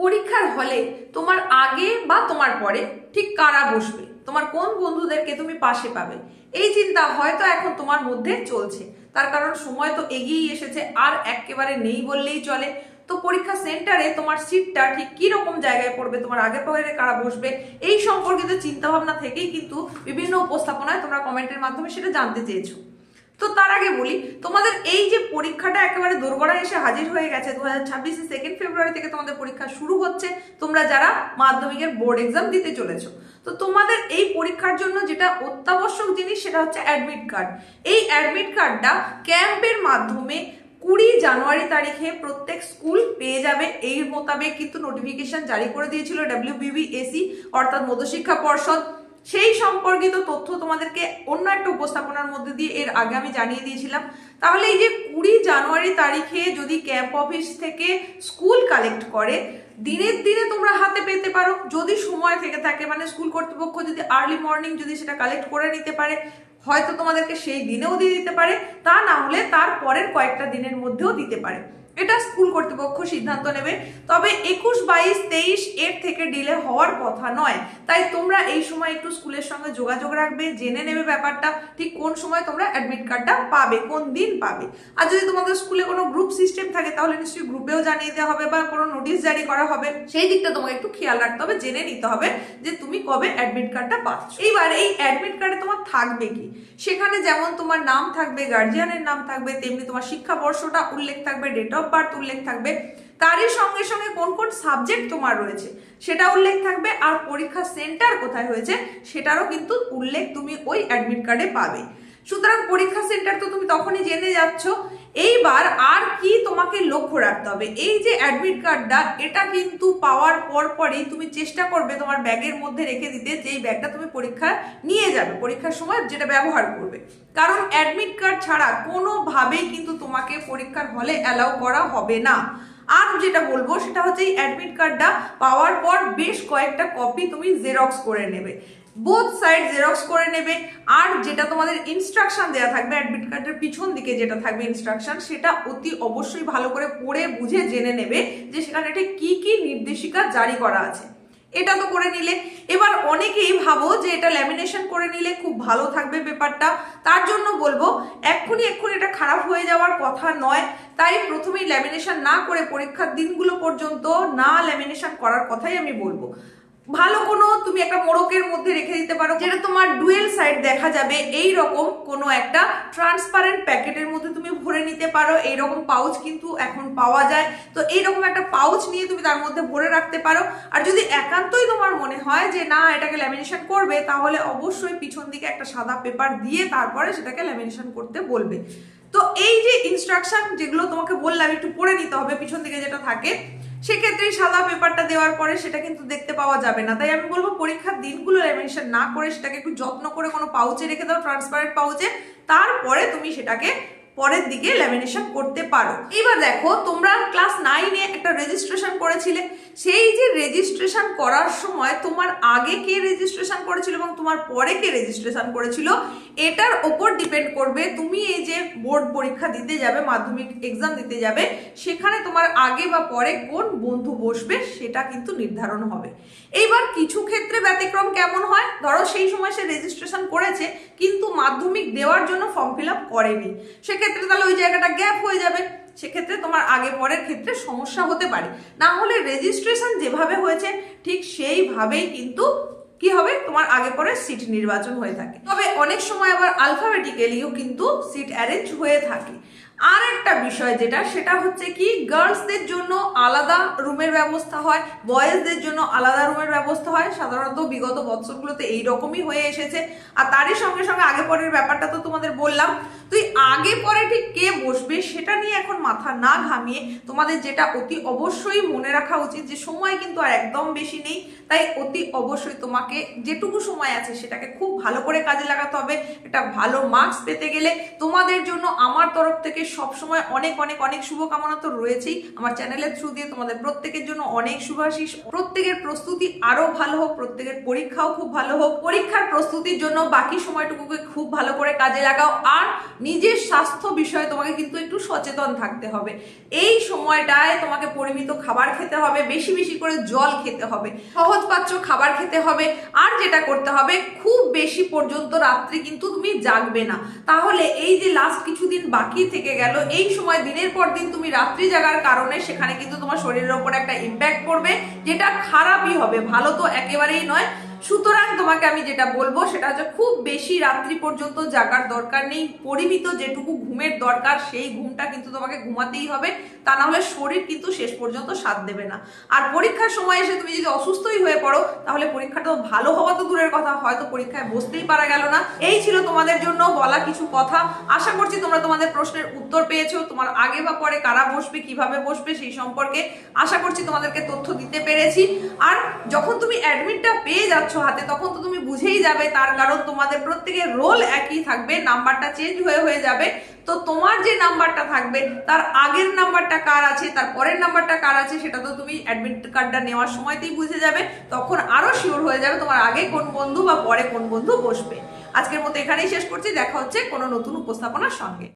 পরীক্ষার হলে তোমার আগে বা তোমার পরে ঠিক কারা বসবে? তোমার কোন বন্ধুদেরকে তুমি পাশে পাবে? এই চিন্তা হয়তো এখন তোমার মধ্যে চলছে। তার কারণ সময় তো এগিয়েই এসেছে, আর একেবারে নেই বললেই চলে। তো পরীক্ষা সেন্টারে তোমার সিটটা ঠিক কি রকম জায়গায় পড়বে? তোমার আগে পরে কারা বসবে? এই সম্পর্কিত চিন্তা ভাবনা থেকেই কিন্তু বিভিন্ন উপস্থাপনায় তোমরা কমেন্টের মাধ্যমে সেটা জানতে চেয়েছো। তো তার আগে বলি, তোমাদের এই যে পরীক্ষাটা একেবারে দোরগোড়ায় এসে হাজির হয়ে গেছে, দু হাজার ছাব্বিশে সেকেন্ড ফেব্রুয়ারি থেকে তোমাদের পরীক্ষা শুরু হচ্ছে, তোমরা যারা মাধ্যমিকের বোর্ড এক্সাম দিতে চলেছো। তো তোমাদের এই পরীক্ষার জন্য যেটা অত্যাবশ্যক জিনিস সেটা হচ্ছে অ্যাডমিট কার্ড এই অ্যাডমিট কার্ডটা ক্যাম্পের মাধ্যমে কুড়ি জানুয়ারি তারিখে প্রত্যেক স্কুল পেয়ে যাবে এই মোতাবেক কিন্তু নোটিফিকেশন জারি করে দিয়েছিল ডাব্লিউবিবিএসি অর্থাৎ মধ্যশিক্ষা পর্ষদ। সেই সম্পর্কিত তথ্য তোমাদেরকে অন্য একটা উপস্থাপনার মধ্যে দিয়ে এর আগে আমি জানিয়ে দিয়েছিলাম। তাহলে এই যে কুড়ি জানুয়ারি তারিখে যদি ক্যাম্প অফিস থেকে স্কুল কালেক্ট করে, দিনের দিনে তোমরা হাতে পেতে পারো। যদি সময় থেকে থাকে মানে স্কুল কর্তৃপক্ষ যদি আর্লি মর্নিং যদি সেটা কালেক্ট করে নিতে পারে, হয়তো তোমাদেরকে সেই দিনেও দিয়ে দিতে পারে। তা না হলে তার পরের কয়েকটা দিনের মধ্যেও দিতে পারে। এটা স্কুল কর্তৃপক্ষ সিদ্ধান্ত নেবে। তবে একুশ, বাইশ, তেইশ এর থেকে ডিলে হওয়ার কথা নয়। তাই তোমরা এই সময় একটু স্কুলের সঙ্গে যোগাযোগ রাখবে, জেনে নেবে ব্যাপারটা, ঠিক কোন সময় তোমরা অ্যাডমিট কার্ডটা পাবে, কোন দিন পাবে। আর যদি তোমাদের স্কুলে কোনো গ্রুপ সিস্টেম থাকে, তাহলে নিশ্চয়ই গ্রুপেও জানিয়ে দেওয়া হবে বা কোনো নোটিশ জারি করা হবে। সেই দিকটা তোমাকে একটু খেয়াল রাখতে হবে, জেনে নিতে হবে যে তুমি কবে অ্যাডমিট কার্ডটা পাচ্ছ। এইবার এই অ্যাডমিট কার্ডে তোমার থাকবে কি? সেখানে যেমন তোমার নাম থাকবে গার্জিয়ানের নাম থাকবে, তেমনি তোমার শিক্ষাবর্ষটা উল্লেখ থাকবে ডেট অফ বার্থ উল্লেখ থাকবে। তারই সঙ্গে সঙ্গে কোন কোন সাবজেক্ট তোমার রয়েছে, সেটা উল্লেখ থাকবে আর পরীক্ষা সেন্টার কোথায় হয়েছে, সেটারও কিন্তু উল্লেখ তুমি ওই অ্যাডমিট কার্ডে পাবে। সুতরাং পরীক্ষা সেন্টার তো তুমি তখনই জেনে যাচ্ছ এইবার আর কি তোমাকে লক্ষ্য রাখতে হবে? এই যে অ্যাডমিট কার্ডটা এটা কিন্তু পাওয়ার পর পরই তুমি চেষ্টা করবে তোমার ব্যাগের মধ্যে রেখে দিতে যে এই ব্যাগটা তুমি পরীক্ষা নিয়ে যাবে, পরীক্ষার সময় যেটা ব্যবহার করবে। কারণ অ্যাডমিট কার্ড ছাড়া কোনোভাবেই কিন্তু তোমাকে পরীক্ষার হলে অ্যালাউ করা হবে না। আর যেটা বলব, সেটা হচ্ছে এই অ্যাডমিট কার্ডটা পাওয়ার পর বেশ কয়েকটা কপি তুমি জেরক্স করে নেবে। বোথ সাইড জেরক্স করে নেবে। আর যেটা তোমাদের ইনস্ট্রাকশন দেওয়া থাকবে অ্যাডমিট কার্ডের পিছন দিকে যেটা থাকবে ইনস্ট্রাকশন সেটা অতি অবশ্যই ভালো করে পড়ে, বুঝে, জেনে নেবে যে সেখানে ঠিক কী কী নির্দেশিকা জারি করা আছে। এটা তো করে নিলে। এবার অনেকেই ভাবো যে এটা ল্যামিনেশন করে নিলে খুব ভালো থাকবে পেপারটা তার জন্য বলব, এক্ষুনি এক্ষুনি এটা খারাপ হয়ে যাওয়ার কথা নয়। তাই প্রথমেই ল্যামিনেশন না করে পরীক্ষার দিনগুলো পর্যন্ত না ল্যামিনেশন করার কথাই আমি বলব। ভালো কোনো তুমি একটা মোড়কের মধ্যে রেখে দিতে পারো, যেটা তোমার ডুয়েল সাইড দেখা যাবে। এই রকম কোনো একটা ট্রান্সপারেন্ট প্যাকেটের মধ্যে তুমি ভরে নিতে পারো। এই রকম পাউচ কিন্তু এখন পাওয়া যায়। তো এই রকম একটা পাউচ নিয়ে তুমি তার মধ্যে ভরে রাখতে পারো। আর যদি একান্তই তোমার মনে হয় যে, না, এটাকে ল্যামিনেশন করবে, তাহলে অবশ্যই পিছন দিকে একটা সাদা পেপার দিয়ে তারপরে সেটাকে ল্যামিনেশন করতে বলবে। তো এই যে ইনস্ট্রাকশন যেগুলো তোমাকে বললাম, একটু পড়ে নিতে হবে, পিছন দিকে যেটা থাকে সেক্ষেত্রে সাদা পেপারটা দেওয়ার পরে সেটা কিন্তু দেখতে পাওয়া যাবে না। তাই আমি বলব পরীক্ষার দিনগুলো ল্যামিনেশন না করে সেটাকে একটু যত্ন করে কোনো পাউচে রেখে দাও ট্রান্সপারেন্ট পাউচে তারপরে তুমি সেটাকে পরের দিকে ল্যামিনেশন করতে পারো। এবার দেখো, তোমরা ক্লাস নাইনে একটা রেজিস্ট্রেশন করেছিলে। সেই যে রেজিস্ট্রেশন করার সময় তোমার আগে কে রেজিস্ট্রেশন করেছিল এবং তোমার পরে কে রেজিস্ট্রেশন করেছিল, এটার ওপর ডিপেন্ড করবে তুমি এই যে বোর্ড পরীক্ষা দিতে যাবে, মাধ্যমিক এক্সাম দিতে যাবে, সেখানে তোমার আগে বা পরে কোন বন্ধু বসবে সেটা কিন্তু নির্ধারণ হবে। এইবার কিছু ক্ষেত্রে ব্যতিক্রম কেমন হয়? ধরো সেই সময় সে রেজিস্ট্রেশন করেছে, কিন্তু মাধ্যমিক দেওয়ার জন্য ফর্ম ফিল আপ করেনি। সেক্ষেত্রে তাহলে ওই জায়গাটা গ্যাপ হয়ে যাবে। সেক্ষেত্রে তোমার আগে পরের ক্ষেত্রে সমস্যা হতে পারে। না হলে রেজিস্ট্রেশন যেভাবে হয়েছে, ঠিক সেইভাবেই কিন্তু কি হবে? তোমার আগে পরে সিট নির্বাচন হয়ে থাকে। তবে অনেক সময় আবার আলফাবেটিক্যালিও কিন্তু সিট অ্যারেঞ্জ হয়ে থাকে। আর একটা বিষয় যেটা, সেটা হচ্ছে কি গার্লসদের জন্য আলাদা রুমের ব্যবস্থা হয় বয়েজদের জন্য আলাদা রুমের ব্যবস্থা হয়। সাধারণত বিগত বছরগুলোতে এই রকমই হয়ে এসেছে। আর তারই সঙ্গে সঙ্গে আগে পরের ব্যাপারটা তো তোমাদের বললাম। তুই আগে পরে ঠিক কে বসবে, সেটা নিয়ে এখন মাথা না ঘামিয়ে তোমাদের যেটা অতি অবশ্যই মনে রাখা উচিত যে সময় কিন্তু আর একদম বেশি নেই, তাই অতি অবশ্যই তোমাকে যেটুকু সময় আছে সেটাকে খুব ভালো করে কাজে লাগাতে হবে। একটা ভালো মার্কস পেতে গেলে তোমাদের জন্য আমার তরফ থেকে সবসময় অনেক অনেক অনেক শুভকামনা তো রয়েছেই। আমার চ্যানেলের থ্রু দিয়ে তোমাদের প্রত্যেকের জন্য অনেক শুভাশিস। প্রত্যেকের প্রস্তুতি আরও ভালো হোক, প্রত্যেকের পরীক্ষাও খুব ভালো হোক। পরীক্ষার প্রস্তুতির জন্য বাকি সময়টুকুকে খুব ভালো করে কাজে লাগাও। আর নিজের স্বাস্থ্য বিষয়ে তোমাকে কিন্তু একটু সচেতন থাকতে হবে। এই সময়টায় তোমাকে পরিমিত খাবার খেতে হবে, বেশি বেশি করে জল খেতে হবে, সহজ পাচ্য খাবার খেতে হবে, আর যেটা করতে হবে, খুব বেশি পর্যন্ত রাত্রি কিন্তু তুমি জাগবে না। তাহলে এই যে লাস্ট কিছুদিন বাকি থেকে গেল, এই সময় দিনের পর দিন তুমি রাত্রি জাগার কারণে সেখানে কিন্তু তোমার শরীরের ওপর একটা ইম্প্যাক্ট পড়বে, যেটা খারাপই হবে, ভালো তো একেবারেই নয়। সুতরাং তোমাকে আমি যেটা বলব সেটা হচ্ছে খুব বেশি রাত্রি পর্যন্ত জাগার দরকার নেই, পরিমিত যেটুকু ঘুমের দরকার সেই ঘুমটা কিন্তু তোমাকে ঘুমাতেই হবে, তা না হলে শরীর কিন্তু শেষ পর্যন্ত সাথ দেবে না। আর পরীক্ষার সময় এসে তুমি যদি অসুস্থই হয়ে পড়ো, তাহলে পরীক্ষাটা ভালো হওয়া তো দূরের কথা, হয়তো পরীক্ষায় বসতেই পারা গেল না। এই ছিল তোমাদের জন্য বলা কিছু কথা। আশা করছি তোমরা তোমাদের প্রশ্নের উত্তর পেয়েছ, তোমার আগে বা পরে কারা বসবে, কীভাবে বসবে সেই সম্পর্কে। আশা করছি তোমাদেরকে তথ্য দিতে পেরেছি। আর যখন তুমি অ্যাডমিটটা পেয়ে যাচ্ছ হাতে, তখন তো তুমি বুঝেই যাবে, তার কারণ তোমাদের প্রত্যেকের রোল একই থাকবে নাম্বারটা চেঞ্জ হয়ে হয়ে যাবে। তো তোমার যে নাম্বারটা থাকবে, তার আগের নাম্বারটা কার আছে, তার পরের নাম্বারটা কার আছে, সেটা তো তুমি অ্যাডমিট কার্ডটা নেওয়ার সময়তেই বুঝে যাবে, তখন আরও শিওর হয়ে যাবে তোমার আগে কোন বন্ধু বা পরে কোন বন্ধু বসবে। আজকের মতো এখানেই শেষ করছি, দেখা হচ্ছে কোনো নতুন উপস্থাপনার সঙ্গে।